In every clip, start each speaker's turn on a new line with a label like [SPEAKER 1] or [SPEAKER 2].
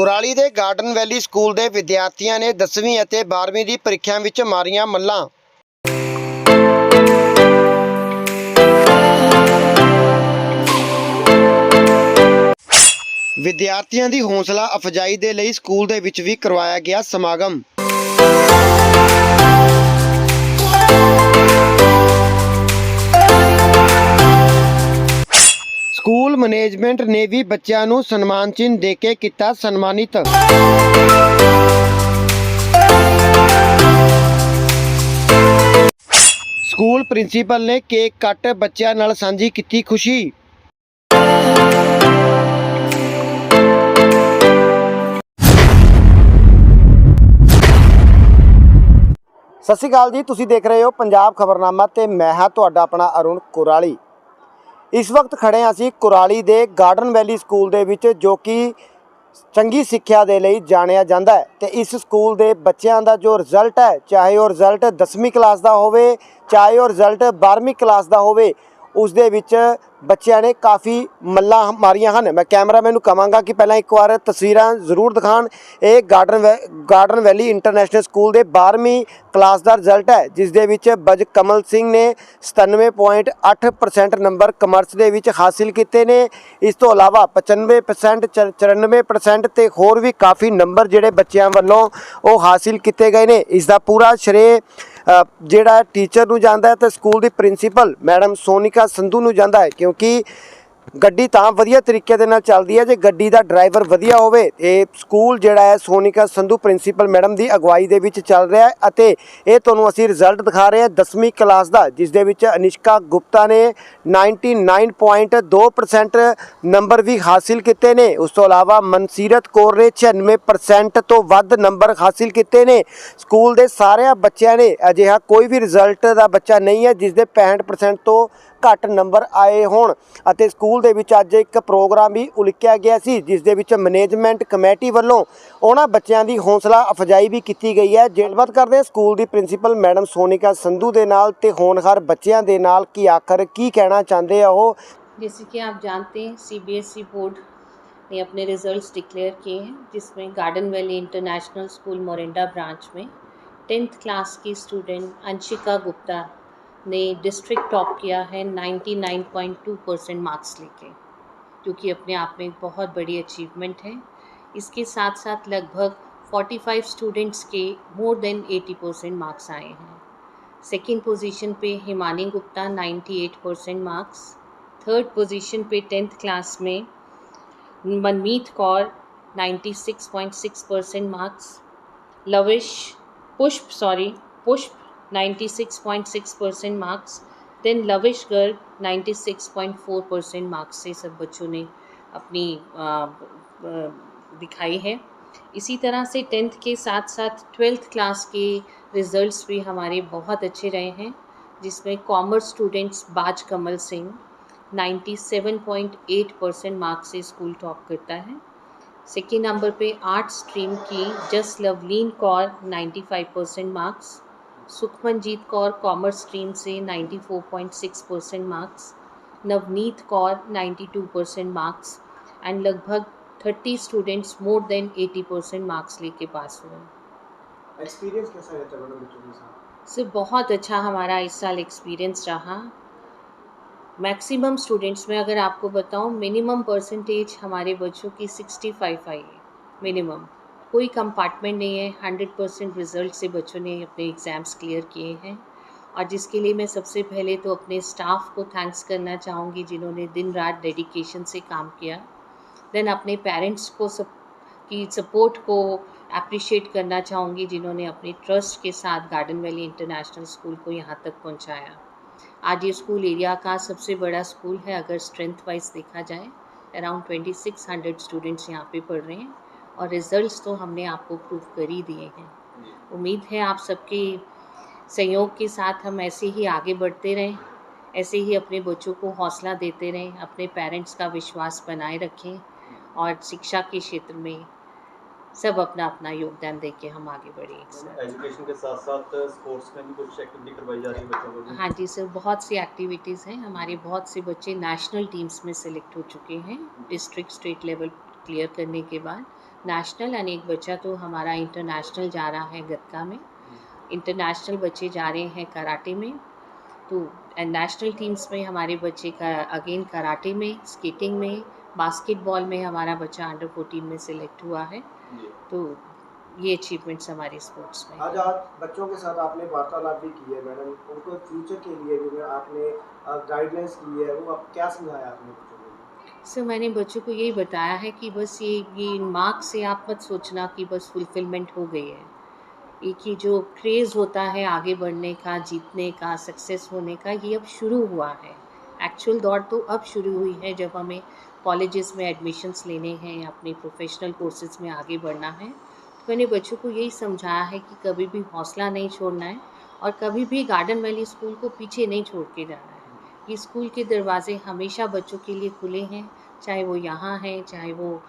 [SPEAKER 1] ਕੁਰਾਲੀ ਦੇ ਗਾਰਡਨ ਵੈਲੀ ਸਕੂਲ ਦੇ ਵਿਦਿਆਰਥੀਆਂ ਨੇ 10ਵੀਂ ਅਤੇ 12ਵੀਂ ਦੀ ਪ੍ਰੀਖਿਆ ਵਿੱਚ ਮਾਰੀਆਂ ਮੱਲਾਂ। ਵਿਦਿਆਰਥੀਆਂ ਦੀ ਹੌਸਲਾ ਅਫਜਾਈ ਦੇ ਲਈ ਸਕੂਲ ਦੇ ਵਿੱਚ ਵੀ ਕਰਵਾਇਆ ਗਿਆ ਸਮਾਗਮ। ਸਕੂਲ ਮੈਨੇਜਮੈਂਟ ਨੇ ਵੀ ਬੱਚਿਆਂ ਨੂੰ ਸਨਮਾਨ ਚਿੰਨ੍ਹ ਦੇ ਕੇ ਕੀਤਾ ਸਨਮਾਨਿਤ। ਸਕੂਲ ਪ੍ਰਿੰਸੀਪਲ ਨੇ ਕੇਕ ਕੱਟ ਬੱਚਿਆਂ ਨਾਲ ਸਾਂਝੀ ਕੀਤੀ ਖੁਸ਼ੀ। ਸਤਿ ਸ਼੍ਰੀ ਅਕਾਲ ਜੀ, ਤੁਸੀਂ ਦੇਖ ਰਹੇ ਹੋ ਪੰਜਾਬ ਖਬਰਨਾਮਾ ਤੇ ਮੈਂ ਹਾਂ ਤੁਹਾਡਾ ਆਪਣਾ ਅਰੁਣ ਕੁਰਾਲੀ। ਇਸ ਵਕਤ ਖੜੇ ਹਾਂ ਅਸੀਂ ਕੁਰਾਲੀ ਦੇ ਗਾਰਡਨ ਵੈਲੀ ਸਕੂਲ ਦੇ ਵਿੱਚ, ਜੋ ਕਿ ਚੰਗੀ ਸਿੱਖਿਆ ਦੇ ਲਈ ਜਾਣਿਆ ਜਾਂਦਾ ਹੈ। ਤੇ ਇਸ ਸਕੂਲ ਦੇ ਬੱਚਿਆਂ ਦਾ ਜੋ ਰਿਜ਼ਲਟ ਹੈ, ਚਾਹੇ ਉਹ ਰਿਜ਼ਲਟ 10ਵੀਂ ਕਲਾਸ ਦਾ ਹੋਵੇ, ਚਾਹੇ ਉਹ ਰਿਜ਼ਲਟ 12ਵੀਂ ਕਲਾਸ ਦਾ ਹੋਵੇ ਉਸ ਦੇ ਵਿੱਚ ਬੱਚਿਆਂ ਨੇ ਕਾਫੀ ਮੱਲਾਂ ਮਾਰੀਆਂ ਹਨ। ਮੈਂ ਕੈਮਰਾਮੈਨ ਨੂੰ ਕਹਾਂਗਾ ਕਿ ਪਹਿਲਾਂ ਇੱਕ ਵਾਰ ਤਸਵੀਰਾਂ ਜ਼ਰੂਰ ਦਿਖਾਣ ਇਹ ਗਾਰਡਨ ਵੈ- ਗਾਰਡਨ ਵੈਲੀ ਇੰਟਰਨੈਸ਼ਨਲ ਸਕੂਲ ਦੇ 12ਵੀਂ ਕਲਾਸ ਦਾ ਰਿਜ਼ਲਟ ਹੈ, ਜਿਸ ਦੇ ਵਿੱਚ ਬਜ ਕਮਲ ਸਿੰਘ ਨੇ 97.8% ਨੰਬਰ ਕਮਰਸ ਦੇ ਵਿੱਚ ਹਾਸਿਲ ਕੀਤੇ ਨੇ। ਇਸ ਤੋਂ ਇਲਾਵਾ 95% ਚਰ- 94% ਤੇ ਹੋਰ ਵੀ ਕਾਫੀ ਨੰਬਰ ਜਿਹੜੇ ਬੱਚਿਆਂ ਵੱਲੋਂ ਉਹ ਹਾਸਿਲ ਕੀਤੇ ਗਏ ਨੇ। ਇਸ ਦਾ ਪੂਰਾ ਸ਼੍ਰੇ ਜਿਹੜਾ ਟੀਚਰ ਨੂੰ ਜਾਂਦਾ ਹੈ ਤੇ ਸਕੂਲ ਦੀ ਪ੍ਰਿੰਸੀਪਲ ਮੈਡਮ ਸੋਨਿਕਾ ਸੰਧੂ ਨੂੰ ਜਾਂਦਾ ਹੈ, ਕਿਉਂਕਿ ਗੱਡੀ ਤਾਂ ਵਧੀਆ ਤਰੀਕੇ ਦੇ ਨਾਲ ਚੱਲਦੀ ਹੈ, ਜੇ ਗੱਡੀ ਦਾ ਡਰਾਈਵਰ ਵਧੀਆ ਹੋਵੇ, ਇਹ ਸਕੂਲ ਜਿਹੜਾ ਹੈ, ਸੋਨਿਕਾ ਸੰਧੂ ਪ੍ਰਿੰਸੀਪਲ ਮੈਡਮ ਦੀ ਅਗਵਾਈ ਦੇ ਵਿੱਚ ਚੱਲ ਰਿਹਾ ਹੈ ਅਤੇ ਇਹ ਤੁਹਾਨੂੰ ਅਸੀਂ ਰਿਜ਼ਲਟ ਦਿਖਾ ਰਹੇ ਹਾਂ 10ਵੀਂ ਕਲਾਸ ਦਾ, ਜਿਸ ਦੇ ਵਿੱਚ ਅਨਿਸ਼ਕਾ ਗੁਪਤਾ ਨੇ 99.2% ਨੰਬਰ ਵੀ ਹਾਸਿਲ ਕੀਤੇ ਨੇ। ਉਸ ਤੋਂ ਇਲਾਵਾ ਮਨਸੀਰਤ ਕੌਰ ਨੇ 96% ਤੋਂ ਵੱਧ ਨੰਬਰ ਹਾਸਿਲ ਕੀਤੇ ਨੇ। ਸਕੂਲ ਦੇ ਸਾਰਿਆਂ ਬੱਚਿਆਂ ਨੇ ਅਜਿਹਾ ਕੋਈ ਵੀ ਰਿਜ਼ਲਟ ਦਾ ਬੱਚਾ ਨਹੀਂ ਹੈ, ਜਿਸ ਦੇ 65% ਤੋਂ ਘੱਟ ਨੰਬਰ ਆਏ ਹੋਣ ਅਤੇ ਸਕੂਲ ਦੇ ਵਿੱਚ ਅੱਜ ਇੱਕ ਪ੍ਰੋਗਰਾਮ ਵੀ ਉਲੀਕਿਆ ਗਿਆ ਸੀ ਜਿਸ ਦੇ ਵਿੱਚ ਮੈਨੇਜਮੈਂਟ ਕਮੇਟੀ ਵੱਲੋਂ ਉਹਨਾਂ ਬੱਚਿਆਂ ਦੀ ਹੌਸਲਾ ਅਫਜਾਈ ਵੀ ਕੀਤੀ ਗਈ ਹੈ ਗੱਲਬਾਤ ਕਰਦੇ ਹਾਂ ਸਕੂਲ ਦੀ ਪ੍ਰਿੰਸੀਪਲ ਮੈਡਮ ਸੋਨਿਕਾ ਸੰਧੂ ਦੇ ਨਾਲ ਤੇ ਹੋਣਹਾਰ ਬੱਚਿਆਂ ਦੇ ਨਾਲ ਕਿ ਆਖਰ ਕੀ ਕਹਿਣਾ ਚਾਹੁੰਦੇ ਆ ਉਹ
[SPEAKER 2] जैसे कि आप जानते हैं सीबीएसई बोर्ड ने अपने रिजल्ट्स डिक्लेयर किए हैं जिसमें garden valley international school Morinda branch में टेंथ क्लास की स्टूडेंट अंशिका गुप्ता ने डिस्ट्रिक्ट टॉप किया है 99.2 परसेंट मार्क्स लेके जो कि अपने आप में एक बहुत बड़ी अचीवमेंट है। इसके साथ साथ लगभग 45 स्टूडेंट्स के मोर देन 80 परसेंट मार्क्स आए हैं। सेकेंड पोजीशन पे Himani Gupta 98 percent marks third position पे टेंथ क्लास में Manmeet Kaur 96.6 percent marks Lavish, Pushp sorry Pushp 96.6 percent marks then Lavish Garg 96.4 percent marks से सब बच्चों ने अपनी दिखाई है। इसी तरह से टेंथ के साथ साथ ट्वेल्थ क्लास के रिज़ल्ट्स भी हमारे बहुत अच्छे रहे हैं, जिसमें कॉमर्स स्टूडेंट्स बाज कमल सिंह 97.8 परसेंट मार्क्स से स्कूल टॉप करता है। सेकेंड नंबर पे आर्ट स्ट्रीम की just Lovleen Kaur 95 percent marks Sukhmanjeet Kaur commerce stream से 94.6 percent marks Navneet Kaur 92 percent marks and लगभग 30 students more than 80 percent marks लेके पास हुए
[SPEAKER 1] एक्सपीरियंस कैसा रहता है मैडम बच्चों के साथ?
[SPEAKER 2] से बहुत अच्छा हमारा इस साल एक्सपीरियंस रहा। मैक्सिमम स्टूडेंट्स में अगर आपको बताऊँ मिनिमम परसेंटेज हमारे बच्चों की 65 आई है मिनिमम कोई कंपार्टमेंट नहीं है 100 परसेंट रिज़ल्ट से बच्चों ने अपने एग्ज़ाम्स क्लियर किए हैं। और जिसके लिए मैं सबसे पहले तो अपने स्टाफ को थैंक्स करना चाहूँगी जिन्होंने दिन रात डेडिकेशन से काम किया। देन अपने पेरेंट्स को सब की सपोर्ट को अप्रिशिएट करना चाहूँगी जिन्होंने अपने ट्रस्ट के साथ गार्डन वैली इंटरनेशनल स्कूल को यहाँ तक पहुँचाया। आज ये स्कूल एरिया का सबसे बड़ा स्कूल है, अगर स्ट्रेंथ वाइज देखा जाए। Around twenty six hundred students यहाँ पे पढ़ रहे हैं। और रिजल्ट्स तो हमने आपको प्रूव कर ही दिए हैं। उम्मीद है आप सबके सहयोग के साथ हम ऐसे ही आगे बढ़ते रहें ऐसे ही अपने बच्चों को हौसला देते रहें अपने पेरेंट्स का विश्वास बनाए रखें और शिक्षा के क्षेत्र में सब अपना अपना योगदान दे के हम आगे बढ़े।
[SPEAKER 3] एजुकेशन के साथ साथ स्पोर्ट्स में भी कुछ एक्टिविटी करवाई जा रही है बच्चों को
[SPEAKER 2] हाँ जी सर बहुत सी एक्टिविटीज़ हैं। हमारे बहुत से बच्चे नेशनल टीम्स में सेलेक्ट हो चुके हैं। डिस्ट्रिक्ट स्टेट लेवल क्लियर करने के बाद। नेशनल एंड एक बच्चा तो हमारा इंटरनेशनल जा रहा है गतका में इंटरनेशनल बच्चे जा रहे हैं कराटे में तो एंड नेशनल टीम्स में हमारे बच्चे का अगेन कराटे में स्केटिंग में बास्केटबॉल में हमारा बच्चा अंडर फोर्टीन में सिलेक्ट हुआ है तो ये अचीवमेंट्स हमारे स्पोर्ट्स में
[SPEAKER 1] आज आप बच्चों के साथ आपने वार्तालाप भी की है मैडम उनको फ्यूचर के लिए जो आपने गाइडलाइंस की है वो आप क्या समझाया आपने बच्चों
[SPEAKER 2] सर मैंने बच्चों को यही बताया है कि बस ये ये मार्क्स से आप मत सोचना कि बस फुलफिलमेंट हो गई है। एक ये जो क्रेज़ होता है आगे बढ़ने का, जीतने का सक्सेस होने का, ये अब शुरू हुआ है। एक्चुअल दौड़ तो अब शुरू हुई है जब हमें कॉलेजेस में एडमिशन्स लेने हैं, अपने प्रोफेशनल कोर्सेज में आगे बढ़ना है। तो मैंने बच्चों को यही समझाया है कि कभी भी हौसला नहीं छोड़ना है और कभी भी गार्डन वैली स्कूल को पीछे नहीं छोड़ के जाना है। ये स्कूल के दरवाजे हमेशा बच्चों के लिए खुले हैं, चाहे वो यहाँ हैं, चाहे वो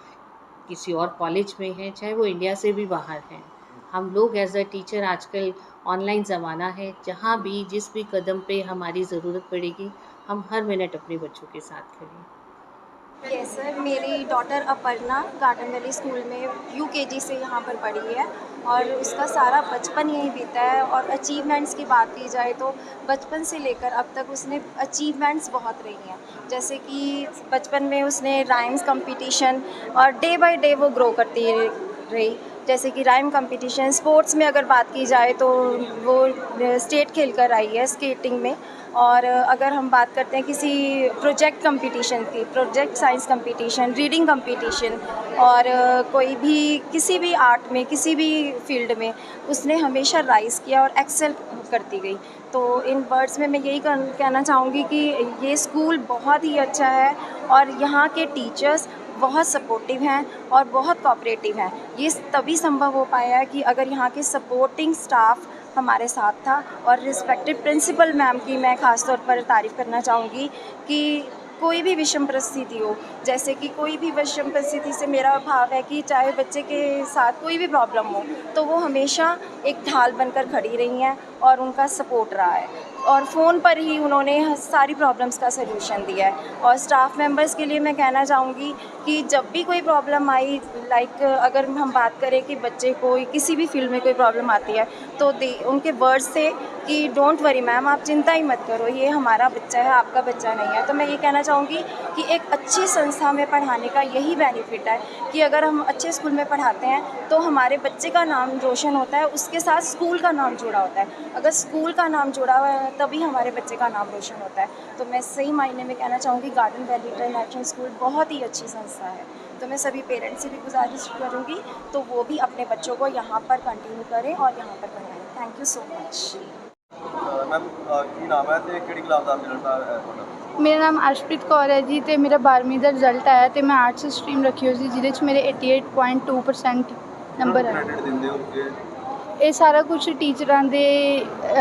[SPEAKER 2] किसी और कॉलेज में हैं, चाहे वो इंडिया से भी बाहर हैं। हम लोग एज अ टीचर आजकल ऑनलाइन ज़माना है, जहाँ भी जिस भी कदम पे हमारी ज़रूरत पड़ेगी, हम हर मिनट अपने बच्चों के साथ खड़े
[SPEAKER 4] यस सर मेरी daughter Aparna garden valley school में यूकेजी से यहाँ पर पढ़ी है और उसका सारा बचपन यहीं बीता है और अचीवमेंट्स की बात की जाए तो बचपन से लेकर अब तक उसने अचीवमेंट्स बहुत रही हैं। जैसे कि बचपन में उसने राइम्स कंपटीशन और डे बाय डे वो ग्रो करती रही। जैसे कि राइम कंपटीशन स्पोर्ट्स में अगर बात की जाए तो वो स्टेट खेल कर आई है स्केटिंग में। और अगर हम बात करते हैं किसी प्रोजेक्ट कंपटीशन की project science competition reading competition और कोई भी, किसी भी आर्ट में, किसी भी फ़ील्ड में, उसने हमेशा राइज किया और एक्सेल करती गई। तो इन वर्ड्स में मैं यही कहना चाहूँगी कि ये स्कूल बहुत ही अच्छा है और यहाँ के टीचर्स बहुत सपोर्टिव हैं और बहुत कोऑपरेटिव हैं। ये तभी संभव हो पाया है कि अगर यहाँ के सपोर्टिंग स्टाफ हमारे साथ था और रिस्पेक्टेड प्रिंसिपल मैम की मैं ख़ास तौर पर तारीफ़ करना चाहूँगी कि कोई भी विषम परिस्थिति हो, जैसे कि कोई भी विषम परिस्थिति से मेरा भाव है कि चाहे बच्चे के साथ कोई भी प्रॉब्लम हो तो वो हमेशा एक ढाल बनकर खड़ी रही हैं और उनका सपोर्ट रहा है। और फ़ोन पर ही उन्होंने सारी प्रॉब्लम्स का सलूशन दिया है। और स्टाफ मेंबर्स के लिए मैं कहना चाहूँगी कि जब भी कोई प्रॉब्लम आई लाइक अगर हम बात करें कि बच्चे को किसी भी फ़ील्ड में कोई प्रॉब्लम आती है तो उनके वर्ड्स से कि डोंट वरी मैम आप चिंता ही मत करो, ये हमारा बच्चा है, आपका बच्चा नहीं है। तो मैं ये कहना चाहूँगी कि एक अच्छी संस्था में पढ़ाने का यही बेनिफिट है कि अगर हम अच्छे स्कूल में पढ़ाते हैं तो हमारे बच्चे का नाम रोशन होता है, उसके साथ स्कूल का नाम जुड़ा होता है। अगर स्कूल का नाम जुड़ा हुआ है, तभी हमारे बच्चे का नाम रोशन होता है। तो मैं सही मायने में कहना चाहूँगी गार्डन वैली इंटरनेशनल स्कूल बहुत ही अच्छी संस्था है। तो मैं सभी पेरेंट्स से भी गुजारिश करूँगी तो वो भी अपने बच्चों को यहाँ पर कंटिन्यू करें और यहाँ पर पढ़ाएँ। Thank you so much
[SPEAKER 3] ma'am ਕੀ ਨਾਮ ਹੈ ਤੇ ਕਿਹੜੀ ਕਲਾਸ ਦਾ ਰਿਜ਼ਲਟ ਹੈ ਤੁਹਾਡਾ?
[SPEAKER 5] ਮੇਰਾ ਨਾਮ ਅਰਸ਼ਪ੍ਰੀਤ ਕੌਰ ਹੈ ਜੀ ਤੇ ਮੇਰਾ 12ਵੀਂ ਦਾ ਰਿਜ਼ਲਟ ਆਇਆ ਤੇ ਮੈਂ ਆਰਟਸ ਸਟਰੀਮ ਰੱਖੀ ਹੋਈ ਸੀ ਜਿਹਦੇ 'ਚ ਮੇਰੇ 88.2% ਨੰਬਰ ਆਏ
[SPEAKER 3] ਕ੍ਰੈਡਿਟ ਦਿੰਦੇ ਹੋ ਕਿ
[SPEAKER 5] ਇਹ ਸਾਰਾ ਕੁਝ ਟੀਚਰਾਂ ਦੇ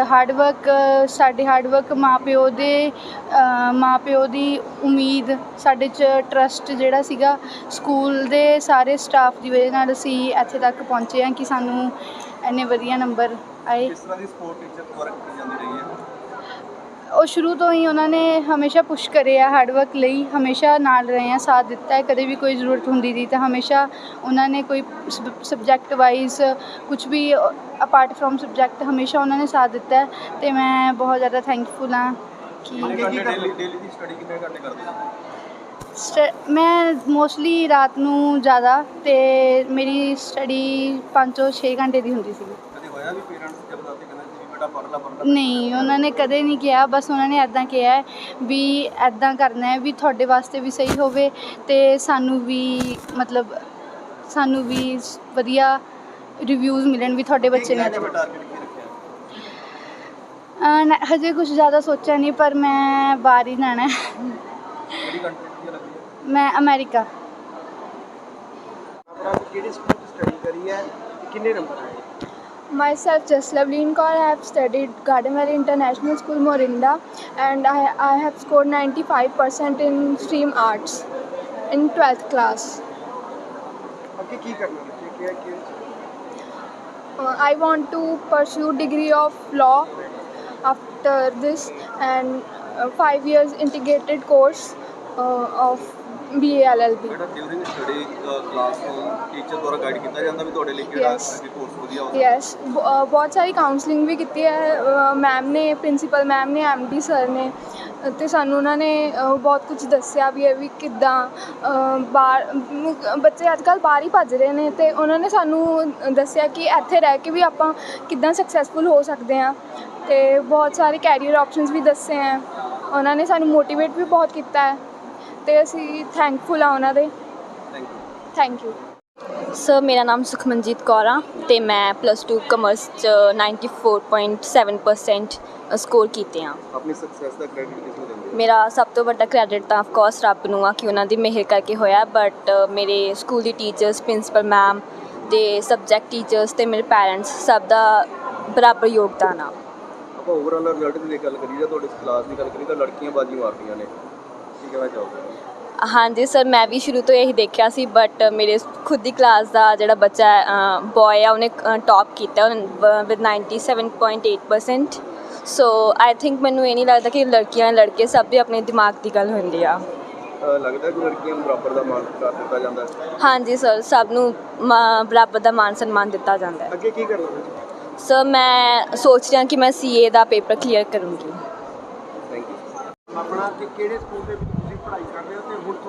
[SPEAKER 5] ਹਾਰਡ ਵਰਕ ਸਾਡੇ ਹਾਰਡ ਵਰਕ ਮਾਪਿਓ ਦੇ ਅ, ਮਾਪਿਓ ਦੀ ਉਮੀਦ ਸਾਡੇ 'ਚ ਟਰਸਟ ਜਿਹੜਾ ਸੀਗਾ ਸਕੂਲ ਦੇ ਸਾਰੇ ਸਟਾਫ ਦੀ ਵਜ੍ਹਾ ਨਾਲ ਅਸੀਂ ਇੱਥੇ ਤੱਕ ਪਹੁੰਚੇ ਹਾਂ ਕਿ ਸਾਨੂੰ ਇੰਨੇ ਵਧੀਆ ਨੰਬਰ ਆਏ
[SPEAKER 3] ਕਿਸ ਤਰ੍ਹਾਂ ਦੀ ਸਪੋਰਟ ਟੀਚਰ ਵਰਕ ਕੀਤੀ ਜਾਂਦੀ ਰਹੀ ਹੈ?
[SPEAKER 5] ਉਹ ਸ਼ੁਰੂ ਤੋਂ ਹੀ ਉਹਨਾਂ ਨੇ ਹਮੇਸ਼ਾ ਪੁਸ਼ ਕਰਿਆ ਹਾਰਡ ਵਰਕ ਲਈ ਹਮੇਸ਼ਾ ਨਾਲ ਰਹੇ ਆ ਸਾਥ ਦਿੱਤਾ ਹੈ। ਕਦੇ ਵੀ ਕੋਈ ਜ਼ਰੂਰਤ ਹੁੰਦੀ ਸੀ ਤਾਂ ਹਮੇਸ਼ਾ ਉਹਨਾਂ ਨੇ ਕੋਈ ਸਬਜੈਕਟ ਵਾਈਜ਼ ਕੁਝ ਵੀ ਅਪਾਰਟ ਫਰੋਮ ਸਬਜੈਕਟ ਹਮੇਸ਼ਾ ਉਹਨਾਂ ਨੇ ਸਾਥ ਦਿੱਤਾ ਹੈ ਤੇ ਮੈਂ ਬਹੁਤ ਜ਼ਿਆਦਾ ਥੈਂਕਫੁਲ ਹਾਂ ਕਿ
[SPEAKER 3] ਘੰਟੇ ਡੇਲੀ ਡੇਲੀ ਦੀ ਸਟੱਡੀ ਕਿੰਨੇ ਘੰਟੇ ਕਰਦੇ ਹੋ?
[SPEAKER 5] ਸਟ- ਮੈਂ ਮੋਸਟਲੀ ਰਾਤ ਨੂੰ ਜ਼ਿਆਦਾ ਤੇ ਮੇਰੀ ਸਟੱਡੀ 5 ਤੋਂ 6 ਘੰਟੇ ਦੀ ਹੁੰਦੀ ਸੀ
[SPEAKER 3] ਹੋਇਆ ਵੀ ਪੇਰੈਂਟਸ ਜ਼ਬਰਦਸਤੀ ਕਹਿੰਦੇ ਸੀ ਵੀ ਬੇਟਾ ਪੜ੍ਹ ਲੈ ਪੜ੍ਹ ਲੈ।
[SPEAKER 5] ਨਹੀਂ ਉਹਨਾਂ ਨੇ ਕਦੇ ਨਹੀਂ ਕਿਹਾ ਬਸ ਉਹਨਾਂ ਨੇ ਐਦਾਂ ਕਿਹਾ ਹੈ ਵੀ ਐਦਾਂ ਕਰਨਾ ਹੈ ਵੀ ਤੁਹਾਡੇ ਵਾਸਤੇ ਵੀ ਸਹੀ ਹੋਵੇ ਤੇ ਸਾਨੂੰ ਵੀ ਮਤਲਬ ਸਾਨੂੰ ਵੀ ਵਧੀਆ ਰਿਵਿਊਜ਼ ਮਿਲਣ ਵੀ ਤੁਹਾਡੇ ਬੱਚੇ ਨੇ।
[SPEAKER 3] ਟਾਰਗੇਟ ਕੀ ਰੱਖਿਆ?
[SPEAKER 5] ਅਹ ਨ- ਹਜੇ ਕੁਝ ਜ਼ਿਆਦਾ ਸੋਚਿਆ ਨਹੀਂ ਪਰ ਮੈਂ ਬਾਹਰ ਹੀ ਜਾਣਾ ਹੈ।
[SPEAKER 3] ਕਿਹੜੀ ਕੰਟਰੀ ਦੀ ਲੱਗੀ ਹੈ?
[SPEAKER 5] ਮੈਂ ਅਮਰੀਕਾ।
[SPEAKER 1] ਆਪਣਾ ਕਿਹੜੇ ਸਕੂਲ ਚ ਸਟੱਡੀ ਕਰੀ ਹੈ? ਕਿੰਨੇ ਨੰਬਰ ਆਏ?
[SPEAKER 6] Myself, just Loveleen Kaur, I have studied Garden Valley International School, Morinda, and I, I have scored 95% in stream arts in 12th class.
[SPEAKER 1] ਅੱਗੇ ਕੀ ਕਰਨਾ ਬੱਚੇ ਕਿ ਕਿ
[SPEAKER 6] Uh, I want to pursue degree of law after this and uh, five years integrated course uh, of B A L L B.
[SPEAKER 3] ਬੇਟਾ during study class ਤੋਂ teacher ਦੁਆਰਾ guide ਕੀਤਾ ਜਾਂਦਾ ਵੀ ਤੁਹਾਡੇ ਲਈ ਕਿਹੜਾ
[SPEAKER 6] Yes.
[SPEAKER 3] ਅੱਗੇ ਕੋਰਸ ਵਧੀਆ ਹੋਵੇ
[SPEAKER 6] ਯੈਸ ਬਹੁਤ ਸਾਰੀ ਕਾਉਂਸਲਿੰਗ ਵੀ ਕੀਤੀ ਹੈ। ਮੈਮ ਨੇ ਪ੍ਰਿੰਸੀਪਲ ਮੈਮ ਨੇ ਐਮਡੀ ਸਰ ਨੇ। ਅਤੇ ਸਾਨੂੰ ਉਹਨਾਂ ਨੇ ਬਹੁਤ ਕੁਝ ਦੱਸਿਆ ਵੀ ਇਹ ਵੀ ਕਿੱਦਾਂ ਬਾਹਰ ਬੱਚੇ ਅੱਜ ਕੱਲ੍ਹ ਬਾਹਰ ਹੀ ਭੱਜ ਰਹੇ ਨੇ। ਅਤੇ ਉਹਨਾਂ ਨੇ ਸਾਨੂੰ ਦੱਸਿਆ ਕਿ ਇੱਥੇ ਰਹਿ ਕੇ ਵੀ ਆਪਾਂ ਕਿੱਦਾਂ ਸਕਸੈਸਫੁਲ ਹੋ ਸਕਦੇ ਹਾਂ। ਅਤੇ ਬਹੁਤ ਸਾਰੇ ਕੈਰੀਅਰ ਆਪਸ਼ਨਸ ਵੀ ਦੱਸੇ ਹੈ। ਉਹਨਾਂ ਨੇ ਸਾਨੂੰ ਮੋਟੀਵੇਟ ਵੀ ਬਹੁਤ ਕੀਤਾ ਹੈ। ਅਤੇ ਅਸੀਂ ਥੈਂਕਫੁਲ ਆ ਉਹਨਾਂ ਦੇ।
[SPEAKER 3] Thank you
[SPEAKER 6] thank you
[SPEAKER 7] sir ਮੇਰਾ ਨਾਮ ਸੁਖਮਨਜੀਤ ਕੌਰ ਆ ਤੇ ਮੈਂ ਪਲੱਸ 2 ਕਮਰਸ ਚ 94.7% ਸਕੋਰ ਕੀਤੇ ਆ।
[SPEAKER 3] ਆਪਣੀ ਸਕਸੈਸ ਦਾ ਕ੍ਰੈਡਿਟ ਕਿਸ ਨੂੰ ਦਿੰਦੇ ਹੋ?
[SPEAKER 7] ਮੇਰਾ ਸਭ ਤੋਂ ਵੱਡਾ ਕ੍ਰੈਡਿਟ ਤਾਂ ਆਫ ਕੋਰਸ ਰੱਬ ਨੂੰ ਆ ਕਿ ਉਹਨਾਂ ਦੀ ਮਿਹਰ ਕਰਕੇ ਹੋਇਆ ਬਟ ਮੇਰੇ ਸਕੂਲ ਦੀ ਟੀਚਰਸ ਪ੍ਰਿੰਸੀਪਲ ਮੈਮ ਤੇ ਸਬਜੈਕਟ ਟੀਚਰਸ ਤੇ ਮੇਰੇ ਪੈਰੈਂਟਸ ਸਭ ਦਾ ਬਰਾਬਰ ਯੋਗਦਾਨ ਆ।
[SPEAKER 3] ਆਪਾਂ ਓਵਰਆਲ ਰਿਜ਼ਲਟ ਦੀ ਗੱਲ ਕਰੀਏ ਜਾਂ ਤੁਹਾਡੀ ਕਲਾਸ ਦੀ ਗੱਲ ਕਰੀਏ ਤਾਂ ਲੜਕੀਆਂ ਬਾਜੀ ਮਾਰਦੀਆਂ ਨੇ। ਕੀ ਕਹਿਣਾ ਚਾਹੋਗੇ?
[SPEAKER 7] ਹਾਂਜੀ ਸਰ ਮੈਂ ਵੀ ਸ਼ੁਰੂ ਤੋਂ ਇਹੀ ਦੇਖਿਆ ਸੀ ਬਟ ਮੇਰੇ ਖੁਦ ਦੀ ਕਲਾਸ ਦਾ ਜਿਹੜਾ ਬੱਚਾ ਬॉय ਆ ਉਹਨੇ ਟੌਪ ਕੀਤਾ ਵਿਦ 97.8% ਸੋ ਆਈ ਥਿੰਕ ਮੈਨੂੰ ਇਹ ਨਹੀਂ ਲੱਗਦਾ ਕਿ ਲੜਕੀਆਂ ਲੜਕੇ ਸਭ ਦੇ ਆਪਣੇ ਦਿਮਾਗ ਦੀ ਗੱਲ ਹੁੰਦੀ ਆ।
[SPEAKER 3] ਅਹ ਲੱਗਦਾ ਕਿ ਲੜਕੀਆਂ ਨੂੰ ਬਰਾਬਰ ਦਾ ਮਾਣ ਕਰ ਦਿੱਤਾ ਜਾਂਦਾ ਹੈ?
[SPEAKER 7] ਹਾਂਜੀ ਸਰ ਸਭ ਨੂੰ ਮਾ- ਬਰਾਬਰ ਦਾ ਮਾਨ ਸਨਮਾਨ ਦਿੱਤਾ ਜਾਂਦਾ ਹੈ।
[SPEAKER 3] ਅੱਗੇ ਕੀ ਕਰਨਾ
[SPEAKER 7] ਸਰ ਮੈਂ ਸੋਚ ਰਿਹਾ ਕਿ ਮੈਂ ਸੀਏ ਦਾ ਪੇਪਰ ਕਲੀਅਰ ਕਰੂੰਗੀ।
[SPEAKER 3] ਥੈਂਕ ਯੂ
[SPEAKER 1] ਆਪਣਾ ਕਿ ਕਿਹੜੇ ਸਕੂਲ ਦੇ ਵਿੱਚ ਤੁਸੀਂ ਪੜ੍ਹਾਈ ਕਰਦੇ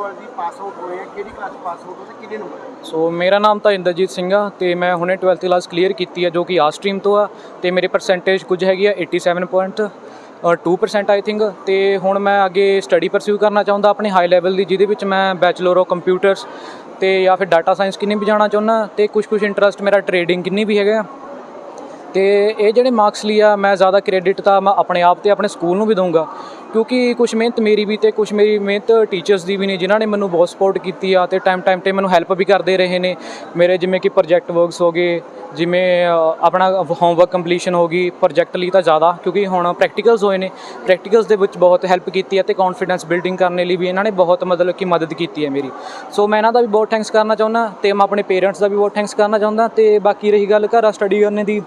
[SPEAKER 1] ਹੋ ਤੇ ਪਾਸ ਆਊਟ ਹੋਏ ਆ, ਕਿਹੜੀ ਕਲਾਸ ਪਾਸ ਆਊਟ ਹੋ ਤੇ ਕਿੰਨੇ ਨੰਬਰ
[SPEAKER 8] ਸੋ ਮੇਰਾ ਨਾਮ ਤਾਂ ਇੰਦਰਜੀਤ ਸਿੰਘ ਆ ਤੇ ਮੈਂ ਹੁਣੇ 12th ਕਲਾਸ ਕਲੀਅਰ ਕੀਤੀ ਆ ਜੋ ਕਿ ਆਰਟ ਸਟਰੀਮ ਤੋਂ ਆ ਤੇ ਮੇਰੇ ਪਰਸੈਂਟੇਜ ਕੁਝ ਹੈਗੀ ਆ 87.2% ਆਈ ਥਿੰਕ ਤੇ ਹੁਣ ਮੈਂ ਅੱਗੇ ਸਟੱਡੀ ਪਰਸਿਊ ਕਰਨਾ ਚਾਹੁੰਦਾ ਆਪਣੇ ਹਾਈ ਲੈਵਲ ਦੀ, ਜਿਹਦੇ ਵਿੱਚ ਮੈਂ ਬੈਚਲਰ ਆਫ ਕੰਪਿਊਟਰਸ ਤੇ ਜਾਂ ਫਿਰ ਡਾਟਾ ਸਾਇੰਸ ਕਿੰਨੀ ਵੀ ਜਾਣਾ ਚਾਹੁੰਦਾ ਤੇ ਕੁਝ ਕੁਝ ਇੰਟਰਸਟ ਮੇਰਾ ਟ੍ਰੇਡਿੰਗ ਕਿੰਨੀ ਵੀ ਹੈਗਾ। ਤੇ ਇਹ ਜਿਹੜੇ ਮਾਰਕਸ ਲਈ ਆ, ਮੈਂ ਜ਼ਿਆਦਾ ਕ੍ਰੈਡਿਟ ਤਾਂ ਮੈਂ ਆਪਣੇ ਆਪ ਤੇ ਆਪਣੇ ਸਕੂਲ ਨੂੰ ਵੀ ਦਊਂਗਾ। ਕਿਉਂਕਿ ਕੁਝ ਮਿਹਨਤ ਮੇਰੀ ਵੀ ਤੇ ਕੁਝ ਮੇਰੀ ਮਿਹਨਤ ਟੀਚਰਸ ਦੀ ਵੀ ਨੇ, ਜਿਨ੍ਹਾਂ ਨੇ ਮੈਨੂੰ ਬਹੁਤ ਸਪੋਰਟ ਕੀਤੀ ਆ ਤੇ ਟਾਈਮ ਟਾਈਮ ਤੇ ਮੈਨੂੰ ਹੈਲਪ ਵੀ ਕਰਦੇ ਰਹੇ ਨੇ। ਮੇਰੇ ਜਿਵੇਂ ਕਿ ਪ੍ਰੋਜੈਕਟ ਵਰਕਸ ਹੋ ਗਏ, ਜਿਵੇਂ ਆਪਣਾ ਹੋਮਵਰਕ ਕੰਪਲੀਸ਼ਨ ਹੋ ਗਈ ਪ੍ਰੋਜੈਕਟ ਲਈ ਤਾਂ ਜ਼ਿਆਦਾ, ਕਿਉਂਕਿ ਹੁਣ ਪ੍ਰੈਕਟੀਕਲਸ ਹੋਏ ਨੇ। ਪ੍ਰੈਕਟੀਕਲਸ ਦੇ ਵਿੱਚ ਬਹੁਤ ਹੈਲਪ ਕੀਤੀ ਹੈ ਤੇ ਕੌਨਫੀਡੈਂਸ ਬਿਲਡਿੰਗ ਕਰਨ ਲਈ ਵੀ ਇਹਨਾਂ ਨੇ ਬਹੁਤ ਮਤਲਬ ਕਿ ਮਦਦ ਕੀਤੀ ਹੈ ਮੇਰੀ। ਸੋ ਮੈਂ ਇਹਨਾਂ ਦਾ ਵੀ ਬਹੁਤ ਥੈਂਕਸ ਕਰਨਾ ਚਾਹੁੰਦਾ ਤੇ ਮੈਂ ਆਪਣੇ ਪੇਰੈਂਟਸ ਦਾ ਵੀ ਬਹੁਤ ਥੈਂਕਸ ਕਰਨਾ ਚਾਹੁੰਦਾ ਤੇ ਬਾਕੀ ਰਹੀ ਗੱਲ ਘਰ ਸਟੱਡੀ ਕਰਨੇ ਦੀ।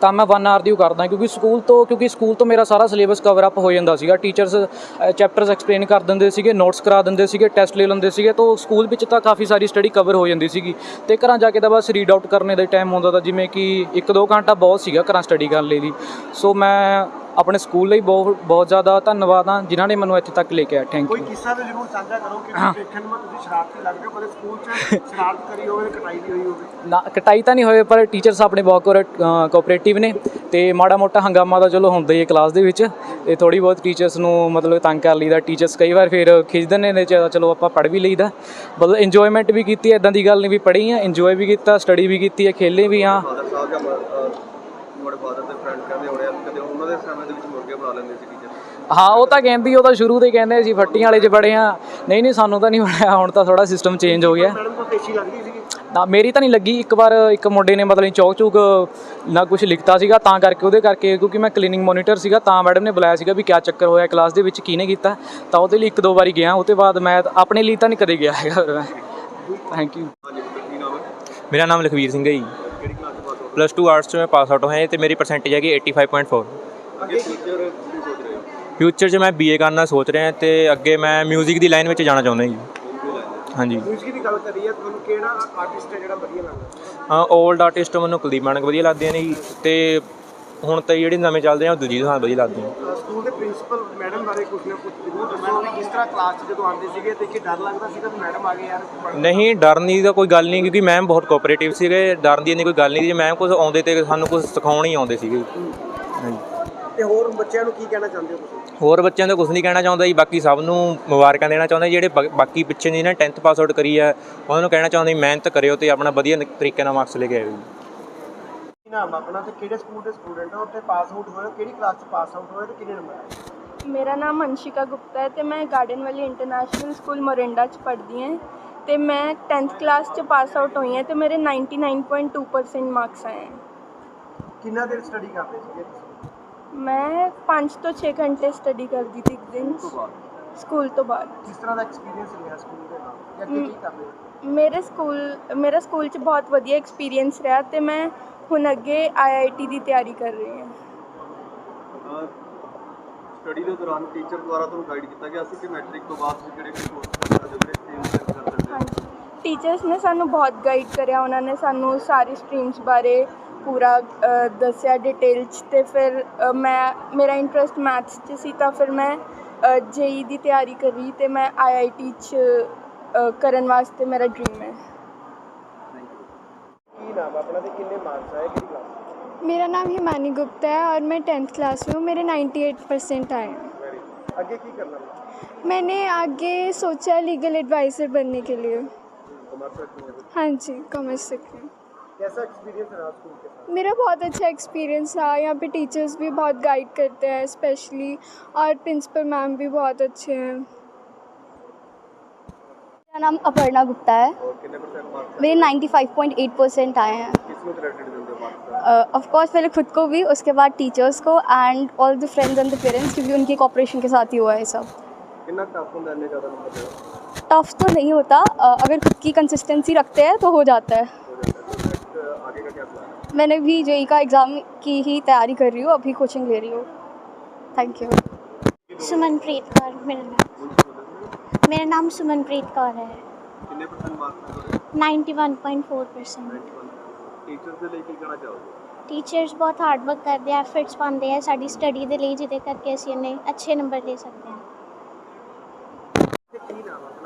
[SPEAKER 8] ਤਾਂ ਮੈਂ ਵਨ ਆਰ ਦੀ ਉਹ ਕਰਦਾ ਕਿਉਂਕਿ ਸਕੂਲ ਤੋਂ ਕਿਉਂਕਿ ਸਕੂਲ ਤੋਂ ਮੇਰਾ ਸਾਰਾ ਸਿਲੇਬਸ ਕਵਰ ਅਪ ਹੋ ਜਾਂਦਾ ਸੀਗਾ। ਟੀਚਰਸ ਚੈਪਟਰਸ ਐਕਸਪਲੇਨ ਕਰ ਦਿੰਦੇ ਸੀਗੇ ਨੋਟਸ ਕਰਾ ਦਿੰਦੇ ਸੀਗੇ ਟੈਸਟ ਲੈ ਲੈਂਦੇ ਸੀਗੇ, ਤਾਂ ਸਕੂਲ ਵਿੱਚ ਤਾਂ ਕਾਫੀ ਸਾਰੀ ਸਟੱਡੀ ਕਵਰ ਹੋ ਜਾਂਦੀ ਸੀਗੀ। ਤੇ ਘਰਾਂ ਜਾ ਕੇ ਤਾਂ ਬਸ ਰੀਡ ਆਊਟ ਕਰਨੇ ਦਾ ਟਾਈਮ ਹੁੰਦਾ ਤਾਂ ਜਿਵੇਂ ਕਿ 1-2 ਘੰਟਾ ਬਹੁਤ ਸੀਗਾ ਘਰਾਂ ਸਟੱਡੀ ਕਰਨ ਲਈ ਦੀ ਸੋ ਮੈਂ ਆਪਣੇ ਸਕੂਲ ਲਈ ਬਹੁਤ ਬਹੁਤ ਜ਼ਿਆਦਾ ਧੰਨਵਾਦ ਹਾਂ ਜਿਨ੍ਹਾਂ ਨੇ ਮੈਨੂੰ ਇੱਥੇ ਤੱਕ ਲੈ ਕੇ ਆਇਆ। ਥੈਂਕ
[SPEAKER 1] ਕੋਈ
[SPEAKER 8] ਯੂ
[SPEAKER 1] ਕਿੱਸਾ ਵੀ ਜ਼ਰੂਰ ਸਾਂਝਾ ਕਰੋ ਕਿ ਦੇਖਣ ਨੂੰ ਤੁਸੀਂ ਸ਼ਰਾਰਤੀ ਲੱਗਦੇ ਹੋ ਕਦੇ ਸਕੂਲ 'ਚ ਸ਼ਰਾਰਤ ਕਰੀ ਹੋਵੇ ਕਟਾਈ ਵੀ ਹੋਈ ਹੋਵੇ?
[SPEAKER 8] ਨਾ ਕਟਾਈ ਤਾਂ ਨਹੀਂ ਹੋਏ ਪਰ ਟੀਚਰਸ ਆਪਣੇ ਬਹੁਤ ਕੋਆਪਰੇਟਿਵ ਨੇ ਤੇ ਮਾੜਾ ਮੋਟਾ ਹੰਗਾਮਾ ਤਾਂ ਚਲੋ ਹੁੰਦਾ ਹੀ ਹੈ ਕਲਾਸ ਦੇ ਵਿੱਚ ਤੇ ਥੋੜੀ ਬਹੁਤ ਟੀਚਰਸ ਨੂੰ ਮਤਲਬ ਤੰਗ ਕਰ ਲਈਦਾ ਟੀਚਰਸ ਕਈ ਵਾਰ ਫਿਰ ਖਿੱਚਦੇ ਨੇ ਚਲੋ ਆਪਾਂ ਪੜ੍ਹ ਵੀ ਲਈਦਾ। ਮਤਲਬ ਇੰਜੋਇਮੈਂਟ ਵੀ ਕੀਤੀ ਇਦਾਂ ਦੀ ਗੱਲ ਨਹੀਂ ਵੀ ਪੜ੍ਹੀ ਆ ਇੰਜੋਏ ਵੀ ਕੀਤਾ ਸਟੱਡੀ ਵੀ ਕੀਤੀ ਹੈ ਖੇਲੇ ਵੀ ਹਾਂ
[SPEAKER 3] ਫਾਦਰ ਸਾਹਿਬ ਜਾਂ ਮ- ਅਹ ਤੁਹਾਡੇ ਫਾਦਰ ਦੇ ਫਰੈਂਡ ਕਹਿੰਦੇ ਹੋਣੇ ਆ ਕਦੇ ਉਹਨਾਂ ਦੇ ਸਮੇਂ ਦੇ ਵਿੱਚ ਮੁਰਗੇ ਬਣਾ ਲੈਂਦੇ ਸੀ ਟੀਚਰ
[SPEAKER 8] ਹਾਂ ਉਹ ਤਾਂ ਕਹਿੰਦੀ ਉਹ ਤਾਂ ਸ਼ੁਰੂ ਤੋਂ ਹੀ ਕਹਿੰਦੇ ਸੀ ਫੱਟੀਆਂ ਵਾਲੇ 'ਚ ਬੜੇ ਆ। ਨਹੀਂ ਨਹੀਂ ਸਾਨੂੰ ਤਾਂ ਨਹੀਂ ਬਣਿਆ ਹੁਣ ਤਾਂ ਥੋੜਾ ਸਿਸਟਮ ਚੇਂਜ ਹੋ ਗਿਆ।
[SPEAKER 1] ਮੈਡਮ ਤੋਂ ਪੇਸ਼ੀ ਲੱਗਦੀ ਸੀਗੀ?
[SPEAKER 8] ਨਾ ਮੇਰੀ ਤਾਂ ਨਹੀਂ ਲੱਗੀ। ਇੱਕ ਵਾਰ ਇੱਕ ਮੁੰਡੇ ਨੇ ਮਤਲਬ ਚੌਕ ਚੂਕ ਨਾ ਕੁਝ ਲਿਖਤਾ ਸੀਗਾ ਤਾਂ ਕਰਕੇ ਉਹਦੇ ਕਰਕੇ ਕਿਉਂਕਿ ਮੈਂ ਕਲੀਨਿੰਗ ਮੋਨੀਟਰ ਸੀਗਾ ਤਾਂ ਮੈਡਮ ਨੇ ਬੁਲਾਇਆ ਸੀਗਾ ਵੀ ਕਿਆ ਚੱਕਰ ਹੋਇਆ ਕਲਾਸ ਦੇ ਵਿੱਚ ਕਿਹਨੇ ਕੀਤਾ। ਤਾਂ ਉਹਦੇ ਲਈ ਇੱਕ ਦੋ ਵਾਰੀ ਗਿਆ ਉਹ ਤੋਂ ਬਾਅਦ ਮੈਂ ਤਾਂ ਆਪਣੇ ਲਈ ਤਾਂ ਨਹੀਂ ਕਦੇ ਗਿਆ ਹੈਗਾ। ਫਿਰ ਮੈਂ ਥੈਂਕ ਯੂ
[SPEAKER 9] ਮੇਰਾ ਨਾਮ ਲਖਵੀਰ ਸਿੰਘ ਹੈ ਜੀ।
[SPEAKER 3] ਕਿਹੜੀ ਕਲਾਸ ਚ ਪਾਸ ਹੋ
[SPEAKER 9] ਪਲੱਸ 2 ਆਰਟਸ 'ਚ ਮੈਂ ਪਾਸ ਆਊਟ ਹੋਇਆ ਤੇ ਮੇਰੀ ਪਰਸੈਂਟੇਜ ਹੈਗੀ 85.4
[SPEAKER 3] ਅੱਗੇ ਟੀਚਰ
[SPEAKER 9] ਫਿਊਚਰ 'ਚ ਮੈਂ ਬੀਏ ਕਰਨਾ ਸੋਚ ਰਿਹਾ ਤੇ ਅੱਗੇ ਮੈਂ ਮਿਊਜ਼ਿਕ ਦੀ ਲਾਈਨ ਵਿੱਚ ਜਾਣਾ ਚਾਹੁੰਦਾ ਜੀ। ਹਾਂਜੀ।
[SPEAKER 1] ਮਿਊਜ਼ਿਕ ਦੀ ਗੱਲ ਕਰੀਏ ਤੁਹਾਨੂੰ ਕਿਹੜਾ ਆਰਟਿਸਟ ਹੈ ਜਿਹੜਾ ਵਧੀਆ ਲੱਗਦਾ?
[SPEAKER 9] 올ਡ ਆਰਟਿਸਟ ਮੈਨੂੰ ਕੁਲਦੀਪ ਮਾਨਕ ਵਧੀਆ ਲੱਗਦੇ ਨੇ ਜੀ ਤੇ ਹੁਣ ਤਾਂ ਜਿਹੜੇ ਨਵੇਂ ਚੱਲਦੇ ਆ ਉਹ ਦਲਜੀਤ ਹਾਂ ਵਧੀਆ ਲੱਗਦੇ ਆ
[SPEAKER 1] ਸਕੂਲ ਦੇ ਪ੍ਰਿੰਸੀਪਲ ਮੈਡਮ ਬਾਰੇ ਕੁਝ ਨਾ ਕੁਝ ਜ਼ਰੂਰ ਦੱਸੋ। ਵੀ ਕਿਸ ਤਰ੍ਹਾਂ ਕਲਾਸ 'ਚ ਜਦੋਂ ਆਉਂਦੇ ਸੀਗੇ ਤੇ ਕਿ ਡਰ ਲੱਗਦਾ ਸੀਗਾ ਵੀ ਮੈਡਮ ਆ ਗਏ ਯਾਰ
[SPEAKER 9] ਨਹੀਂ ਡਰਨ ਦੀ ਤਾਂ ਕੋਈ ਗੱਲ ਨਹੀਂ ਕਿਉਂਕਿ ਮੈਮ ਬਹੁਤ ਕੋਆਪਰੇਟਿਵ ਸੀਗੇ ਡਰਨ ਦੀ ਇੰਨੀ ਕੋਈ ਗੱਲ ਨਹੀਂ ਜੇ ਮੈਮ ਕੁਝ ਆਉਂਦੇ ਤੇ ਸਾਨੂੰ ਕੁਝ ਸਿਖਾਉਣ ਹੀ ਆਉਂਦੇ ਸੀਗੇ। ਹਾਂਜੀ।
[SPEAKER 1] ਤੇ ਹੋਰ ਬੱਚਿਆਂ ਨੂੰ ਕੀ ਕਹਿਣਾ ਚਾਹੁੰਦੇ ਹੋ ਤੁਸੀਂ?
[SPEAKER 9] ਹੋਰ ਬੱਚਿਆਂ ਦਾ ਕੁਝ ਨਹੀਂ ਕਹਿਣਾ ਚਾਹੁੰਦਾ ਜੀ ਬਾਕੀ ਸਭ ਨੂੰ ਮੁਬਾਰਕਾਂ ਦੇਣਾ ਚਾਹੁੰਦਾ ਜਿਹੜੇ ਬਾ- ਬਾਕੀ ਪਿੱਛੇ ਜਿਹਨਾਂ 10th ਪਾਸ ਆਊਟ ਕਰੀ ਆ ਉਹਨਾਂ ਨੂੰ ਕਹਿਣਾ ਚਾਹੁੰਦਾ ਜੀ ਮਿਹਨਤ ਕਰਿਓ ਤੇ ਆਪਣਾ ਵਧੀਆ ਨ- ਤਰੀਕੇ ਨਾਲ ਮਾਰਕਸ ਲੈ ਕੇ ਆਇਓ ਜੀ।
[SPEAKER 1] ਕੀ ਨਾਮ ਆ ਆਪਣਾ ਤੇ ਕਿਹੜੇ ਸਕੂਲ ਦੇ ਸਟੂਡੈਂਟ ਹੋ ਤੇ ਪਾਸ ਆਊਟ ਹੋਏ ਹੋ? ਕਿਹੜੀ ਕਲਾਸ 'ਚ ਪਾਸ ਆਊਟ ਹੋਏ ਤੇ ਕਿੰਨੇ ਨੰਬਰ ਆਏ
[SPEAKER 6] ਮੇਰਾ ਨਾਮ ਅੰਸ਼ਿਕਾ ਗੁਪਤਾ ਹੈ ਤੇ ਮੈਂ garden valley international school Morinda ਚ ਪੜ੍ਹਦੀ ਹਾਂ ਤੇ ਮੈਂ 10th ਕਲਾਸ ਚ ਪਾਸ ਆਊਟ ਹੋਈ ਹਾਂ ਤੇ ਮੇਰੇ 99.2% ਮਾਰਕਸ ਆਏ ਹੈ।
[SPEAKER 1] ਕਿੰਨਾ ਦੇਰ ਸਟੱਡੀ ਕਰਦੇ ਸੀਗੇ ਤੁਸੀਂ?
[SPEAKER 6] ਮੈਂ 5 ਤੋਂ 6 ਘੰਟੇ ਸਟੱਡੀ ਕਰਦੀ ਸੀ ਇੱਕ ਦਿਨ।
[SPEAKER 1] ਉਸ ਤੋਂ ਬਾਅਦ?
[SPEAKER 6] ਸਕੂਲ ਤੋਂ ਬਾਅਦ।
[SPEAKER 1] ਕਿਸ ਤਰ੍ਹਾਂ ਦਾ ਐਕਸਪੀਰੀਅੰਸ ਰਿਹਾ ਸਕੂਲ ਦੇ ਨਾਲ? ਜਾਂ ਅੱਗੇ ਕੀ ਕਰਦੇ ਹੋ?
[SPEAKER 6] ਮੇਰੇ ਸਕੂਲ ਮੇਰਾ ਸਕੂਲ ਚ ਬਹੁਤ ਵਧੀਆ ਐਕਸਪੀਰੀਅੰਸ ਰਿਹਾ ਤੇ ਮੈਂ ਹੁਣ ਅੱਗੇ ਆਈਆਈਟੀ ਦੀ ਤਿਆਰੀ ਕਰ ਰਹੀ ਹਾਂ।
[SPEAKER 3] ਸਟੱਡੀ ਦੇ ਦੌਰਾਨ ਟੀਚਰ ਦੁਆਰਾ ਤੁਹਾਨੂੰ ਗਾਈਡ ਕੀਤਾ ਗਿਆ ਸੀ ਕਿ ਮੈਟ੍ਰਿਕ ਤੋਂ ਬਾਅਦ ਤੁਸੀਂ ਕਿਹੜੇ ਕਿਹੜੇ ਕੋਰਸ ਕਰਨਾ
[SPEAKER 6] ਟੀਚਰਸ ਨੇ? ਸਾਨੂੰ ਬਹੁਤ ਗਾਈਡ ਕਰਿਆ ਉਹਨਾਂ ਨੇ ਸਾਨੂੰ ਸਾਰੀ ਸਟਰੀਮਸ ਬਾਰੇ ਪੂਰਾ ਅ, ਦੱਸਿਆ ਡਿਟੇਲ 'ਚ ਤੇ ਫਿਰ ਅ, ਮੈਂ ਮੇਰਾ ਇੰਟਰਸਟ ਮੈਥਸ 'ਚ ਸੀ ਤਾਂ ਫਿਰ ਮੈਂ ਜੇਈ ਦੀ ਤਿਆਰੀ ਕਰੀ ਤੇ ਮੈਂ ਆਈਆਈਟੀ 'ਚ ਅ, ਕਰਨ ਵਾਸਤੇ ਮੇਰਾ ਡ੍ਰੀਮ ਹੈ
[SPEAKER 10] ਕੀ ਨਾਮ ਆ ਆਪਣਾ ਤੇ ਕਿੰਨੇ ਮਾਰਕਸ ਆਏ ਕਿਹੜੀ ਕਲਾਸ
[SPEAKER 11] मेरा नाम हिमानी गुप्ता है और मैं टेंथ क्लास में हूँ मेरे 98 परसेंट आए हैं
[SPEAKER 10] ਵੈਰੀ ਅੱਗੇ ਕੀ ਕਰਨਾ
[SPEAKER 11] मैंने आगे सोचा है लीगल एडवाइज़र बनने के लिए
[SPEAKER 10] कॉमर्स रखनी है
[SPEAKER 11] हाँ जी कॉमर्स से की
[SPEAKER 10] कैसा एक्सपीरियंस रहा स्कूल के साथ?
[SPEAKER 11] मेरा बहुत अच्छा एक्सपीरियंस रहा। यहाँ पे टीचर्स भी बहुत गाइड करते हैं स्पेशली और प्रिंसिपल मैम भी बहुत अच्छे हैं।
[SPEAKER 12] मेरा नाम अपर्णा गुप्ता है। मेरे 95.8 परसेंट आए हैं। ऑफकोर्स पहले खुद को भी उसके बाद टीचर्स को and all the friends and the parents क्योंकि उनके कॉपरेशन के साथ ही हुआ है सब।
[SPEAKER 3] टफ
[SPEAKER 12] तो नहीं होता। अगर खुद की कंसिस्टेंसी रखते हैं तो हो जाता है।
[SPEAKER 3] आगे का क्या प्लान है
[SPEAKER 12] मैंने भी जेई का एग्ज़ाम की ही तैयारी कर रही हूँ अभी कोचिंग ले रही हूँ थैंक यू
[SPEAKER 13] सुमनप्रीत कौर मेरा नाम मेरा नाम सुमनप्रीत कौर है
[SPEAKER 3] ਕਿੰਨੇ ਪਰਸੈਂਟ ਮਾਰਕਸ ਨੇ
[SPEAKER 13] 91.4 परसेंट
[SPEAKER 3] ਟੀਚਰਸ ਦੇ ਲਈ ਕੀ ਕਹਿਣਾ ਚਾਹੋਗੇ
[SPEAKER 13] ਟੀਚਰਸ ਬਹੁਤ ਹਾਰਡ ਵਰਕ ਕਰਦੇ ਆ ਐਫਰਟਸ ਪਾਉਂਦੇ ਆ ਸਾਡੀ ਸਟੱਡੀ ਦੇ ਲਈ ਜਿਹਦੇ ਕਰਕੇ ਅਸੀਂ ਇੰਨੇ ਅੱਛੇ ਨੰਬਰ ਲੈ ਸਕਦੇ ਹਾਂ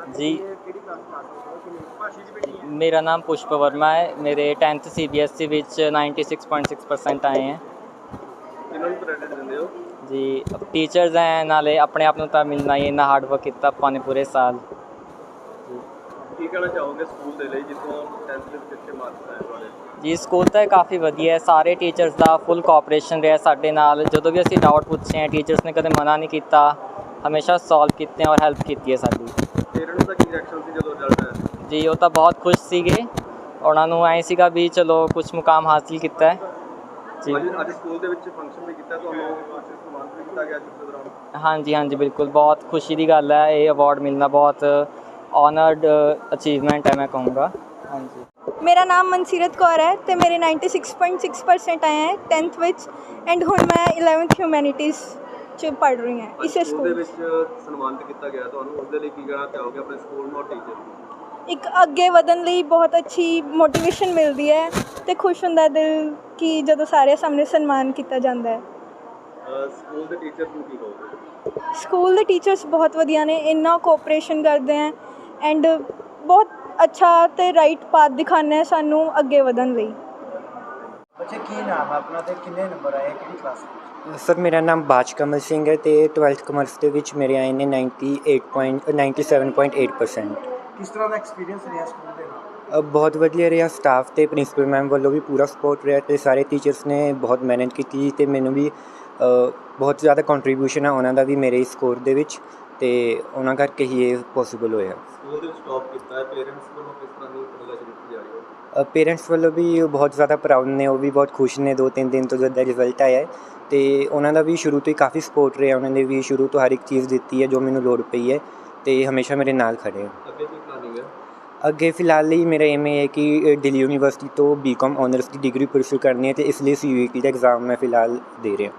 [SPEAKER 7] जी मेरा नाम पुष्प वर्मा है मेरे tenth C B S E ਵਿੱਚ 96.6% ਆਏ ਹੈ
[SPEAKER 3] ਕਿਹਨਾਂ ਨੂੰ ਕ੍ਰੈਡਿਟ ਦਿੰਦੇ ਹੋ
[SPEAKER 7] ਜੀ ਟੀਚਰਸ ਹੈ ਨਾਲੇ ਆਪਣੇ ਆਪ ਨੂੰ ਤਾਂ ਮਿਲਣਾ ਹੀ ਇੰਨਾ ਹਾਰਡ ਵਰਕ ਕੀਤਾ ਆਪਾਂ ਨੇ ਪੂਰੇ ਸਾਲ
[SPEAKER 3] ਕੀ ਕਹਿਣਾ ਚਾਹੋਗੇ ਸਕੂਲ ਦੇ ਲਈ ਜਿੱਥੋਂ 10th ਦੇ ਵਿੱਚ ਅੱਛੇ ਮਾਰਕਸ ਆਏ ਤੁਹਾਡੇ
[SPEAKER 7] ਜੀ ਸਕੂਲ ਤਾਂ ਕਾਫੀ ਵਧੀਆ ਹੈ ਸਾਰੇ ਟੀਚਰਸ ਦਾ ਫੁੱਲ ਕੋਆਪਰੇਸ਼ਨ ਰਿਹਾ ਸਾਡੇ ਨਾਲ ਜਦੋਂ ਵੀ ਅਸੀਂ ਡਾਊਟ ਪੁੱਛੇ ਹੈ ਟੀਚਰਸ ਨੇ ਕਦੇ ਮਨਾ ਨਹੀਂ ਕੀਤਾ ਹਮੇਸ਼ਾ ਸੋਲਵ ਕੀਤੇ ਹੈ ਔਰ ਹੈਲਪ ਕੀਤੀ ਹੈ ਸਾਡੀ
[SPEAKER 3] ਪੇਰੈਂਟਸ ਦਾ ਕੀ ਰਿਐਕਸ਼ਨ ਸੀ ਜਦੋਂ ਰਿਜ਼ਲਟ ਆਇਆ
[SPEAKER 7] ਜੀ ਉਹ ਤਾਂ ਬਹੁਤ ਖੁਸ਼ ਸੀਗੇ। ਉਹਨਾਂ ਨੂੰ ਐਂ ਸੀਗਾ ਵੀ ਚਲੋ ਕੁਝ ਮੁਕਾਮ ਹਾਸਿਲ ਕੀਤਾ ਹੈ। ਜੀ।
[SPEAKER 3] ਅੱਜ ਸਕੂਲ ਦੇ ਵਿੱਚ ਫੰਕਸ਼ਨ ਵੀ ਕੀਤਾ ਤੁਹਾਨੂੰ ਕੁਝ ਸਨਮਾਨ ਵੀ ਕੀਤਾ ਗਿਆ ਜਿਸ ਦੌਰਾਨ?
[SPEAKER 7] ਹਾਂਜੀ ਹਾਂਜੀ ਬਿਲਕੁਲ। ਬਹੁਤ ਖੁਸ਼ੀ ਦੀ ਗੱਲ ਹੈ ਇਹ ਅਵਾਰਡ ਮਿਲਣਾ ਬਹੁਤ ਆਨਰਡ ਅਚੀਵਮੈਂਟ ਹੈ ਮੈਂ ਕਹੂੰਗਾ। ਹਾਂਜੀ।
[SPEAKER 6] ਮੇਰਾ ਨਾਮ ਮਨਸੀਰਤ ਕੌਰ ਹੈ ਤੇ ਮੇਰੇ 96.6% ਆਏ ਹੈ 10th ਵਿੱਚ ਐਂਡ ਹੁਣ ਮੈਂ 11th ਹਿਊਮੈਨਿਟੀਜ਼ ਚ ਪੜ੍ਹ ਰਹੀ ਹਾਂ ਇਸੇ
[SPEAKER 3] ਸਕੂਲ ਦੇ ਵਿੱਚ ਸਨਮਾਨਿਤ ਕੀਤਾ ਗਿਆ ਤੁਹਾਨੂੰ ਉਸ ਦੇ ਲਈ ਕੀ ਕਹਿਣਾ ਚਾਹੋਗੇ ਆਪਣੇ ਸਕੂਲ ਨੂੰ ਔਰ ਟੀਚਰ ਨੂੰ?
[SPEAKER 6] ਇੱਕ ਅੱਗੇ ਵਧਣ ਲਈ ਬਹੁਤ ਅੱਛੀ ਮੋਟੀਵੇਸ਼ਨ ਮਿਲਦੀ ਹੈ ਤੇ ਖੁਸ਼ ਹੁੰਦਾ ਦਿਲ ਕਿ ਜਦੋਂ ਸਾਰੇ ਸਾਹਮਣੇ ਸਨਮਾਨ ਕੀਤਾ ਜਾਂਦਾ ਹੈ।
[SPEAKER 3] ਸਕੂਲ ਦੇ ਟੀਚਰ ਨੂੰ ਕੀ ਕਹੋਗੇ?
[SPEAKER 6] ਸਕੂਲ ਦੇ ਟੀਚਰਸ ਬਹੁਤ ਵਧੀਆ ਨੇ ਇੰਨਾ ਕੋਆਪਰੇਸ਼ਨ ਕਰਦੇ ਹੈ ਐਂਡ ਬਹੁਤ ਅੱਛਾ ਤੇ ਰਾਈਟ ਪਾਥ ਦਿਖਾਉਂਦੇ ਹੈ ਸਾਨੂੰ ਅੱਗੇ ਵਧਣ ਲਈ।
[SPEAKER 10] ਬੱਚੇ ਕੀ ਨਾਮ ਆ ਆਪਣਾ ਤੇ ਕਿੰਨੇ ਨੰਬਰ ਆਏ ਕਿਹੜੀ ਕਲਾਸ
[SPEAKER 14] ਸਰ ਮੇਰਾ ਨਾਮ ਬਾਜ ਕਮਲ ਸਿੰਘ ਹੈ ਤੇ 12th ਕਮਰਸ ਦੇ ਵਿੱਚ ਮੇਰੇ ਆਏ ਨੇ 98.97.8%
[SPEAKER 10] ਕਿਸ ਤਰ੍ਹਾਂ ਦਾ ਐਕਸਪੀਰੀਅੰਸ ਰਿਹਾ ਸਕੂਲ ਦੇ ਨਾਲ?
[SPEAKER 14] ਬਹੁਤ ਵਧੀਆ ਰਿਹਾ। ਸਟਾਫ ਤੇ ਪ੍ਰਿੰਸੀਪਲ ਮੈਮ ਵੱਲੋਂ ਵੀ ਪੂਰਾ ਸਪੋਰਟ ਰਿਹਾ ਤੇ ਸਾਰੇ ਟੀਚਰਸ ਨੇ ਬਹੁਤ ਮਿਹਨਤ ਕੀਤੀ ਤੇ ਮੈਨੂੰ ਵੀ ਬਹੁਤ ਜ਼ਿਆਦਾ ਕੰਟਰੀਬਿਊਸ਼ਨ ਹੈ ਉਹਨਾਂ ਦਾ ਵੀ ਮੇਰੇ ਇਸ ਸਕੋਰ ਦੇ ਵਿੱਚ ਤੇ ਉਹਨਾਂ ਕਰਕੇ ਹੀ ਇਹ ਪੋਸੀਬਲ ਹੋਇਆ।
[SPEAKER 3] ਸਕੂਲ ਦੇ ਵਿੱਚ ਟੌਪ ਕੀਤਾ ਹੈ। ਪੇਰੈਂਟਸ ਵੱਲੋਂ ਕਿਸ ਤਰ੍ਹਾਂ ਦੀ ਕਨਗ੍ਰੈਚੁਲੇਸ਼ਨ ਕੀਤੀ ਜਾ ਰਹੀ ਹੈ?
[SPEAKER 14] ਪੇਰੈਂਟਸ ਵੱਲੋਂ ਵੀ ਬਹੁਤ ਜ਼ਿਆਦਾ ਪ੍ਰਾਊਡ ਨੇ। ਉਹ ਵੀ ਬਹੁਤ ਖੁਸ਼ ਨੇ। ਦੋ ਤਿੰਨ ਦਿਨ ਤੋਂ ਜਦ ਦਾ ਰਿਜ਼ਲਟ ਆਇਆ ਹੈ ਤੇ ਉਹਨਾਂ ਦਾ ਵੀ ਸ਼ੁਰੂ ਤੋਂ ਹੀ ਕਾਫੀ ਸਪੋਰਟ ਰਿਹਾ। ਉਹਨਾਂ ਨੇ ਵੀ ਸ਼ੁਰੂ ਤੋਂ ਹਰ ਇੱਕ ਚੀਜ਼ ਦਿੱਤੀ ਹੈ ਜੋ ਮੈਨੂੰ ਲੋੜ ਪਈ ਹੈ ਤੇ ਹਮੇਸ਼ਾ ਮੇਰੇ ਨਾਲ ਖੜੇ ਹੈ
[SPEAKER 3] ਅੱਗੇ
[SPEAKER 14] ਫਿਲਹਾਲ ਲਈ ਮੇਰਾ ਏਮ ਇਹ ਹੈ ਕਿ ਦਿੱਲੀ ਯੂਨੀਵਰਸਿਟੀ ਤੋਂ ਬੀਕਾਮ ਆਨਰਸ ਦੀ ਡਿਗਰੀ ਪਰਸੂ ਕਰਨੀ ਹੈ ਅਤੇ ਇਸ ਲਈ ਸੀ ਈ ਟੀ ਦਾ ਐਗਜ਼ਾਮ ਮੈਂ ਫਿਲਹਾਲ ਦੇ ਰਿਹਾ।